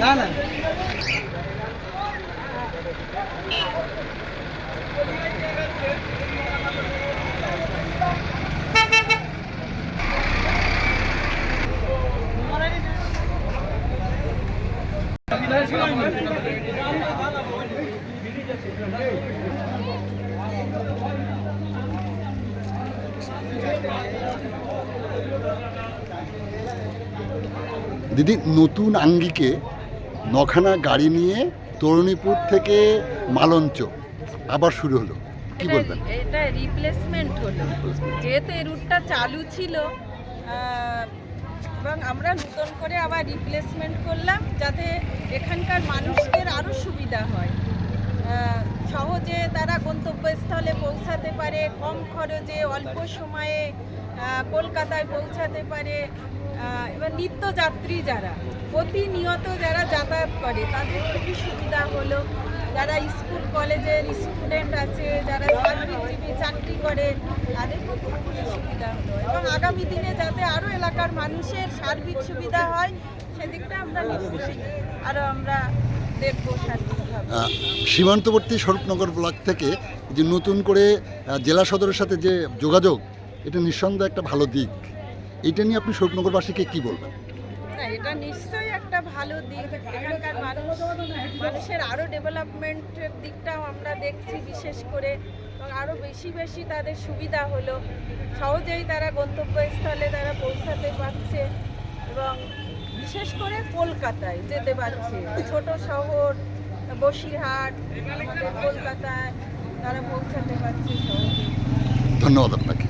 না না। দিদি নতুন আঙ্গিকে নখানা গাড়ি নিয়ে তরুণীপুর থেকে মালঞ্চ আবার শুরু হলো। কি বলবেন? এটা রিপ্লেসমেন্ট হলো। যেহেতু এই রুটটা চালু ছিল এবং আমরা নতুন করে আবার রিপ্লেসমেন্ট করলাম যাতে এখানকার মানুষদের আরও সুবিধা হয়। সহজে তারা গন্তব্যস্থলে পৌঁছাতে পারে কম খরচে অল্প সময়ে কলকাতায় পৌঁছাতে পারে। এবার নিত্যযাত্রী যারা, প্রতিনিয়ত যারা যাতায়াত করে, তাদের খুবই সুবিধা হলো। যারা স্কুল কলেজের স্টুডেন্ট আছে, যারা চাকরিজীবী চাকরি করে, তাদের খুবই সুবিধা হলো। এবং আগামী দিনে যাতে আরও এলাকার মানুষের সার্বিক সুবিধা হয়, সেদিকটা আমরা নিশ্চয়ই আরও আমরা সীমান্তবর্তী স্বরূপনগর ব্লক থেকে যে নতুন করে জেলা সদরের সাথে যে যোগাযোগ, এটা নিঃসন্দেহে একটা ভালো দিক। এটা নিয়ে আপনি স্বরূপনগরবাসীকে কি বলবেন? এটা নিশ্চয়ই একটা ভালো দিক। এখানকার মানুষ মানুষের আরও ডেভেলপমেন্টের দিকটাও আমরা দেখছি বিশেষ করে। এবং আরও বেশি বেশি তাদের সুবিধা হলো। সহজেই তারা গন্তব্যস্থলে তারা পৌঁছাতে পারছে। এবং বিশেষ করে কলকাতায় যেতে পারছে। ছোট শহর বসিরহাট আমাদের কলকাতায় তারা পৌঁছাতে পারছে সহজেই। ধন্যবাদ আপনাকে।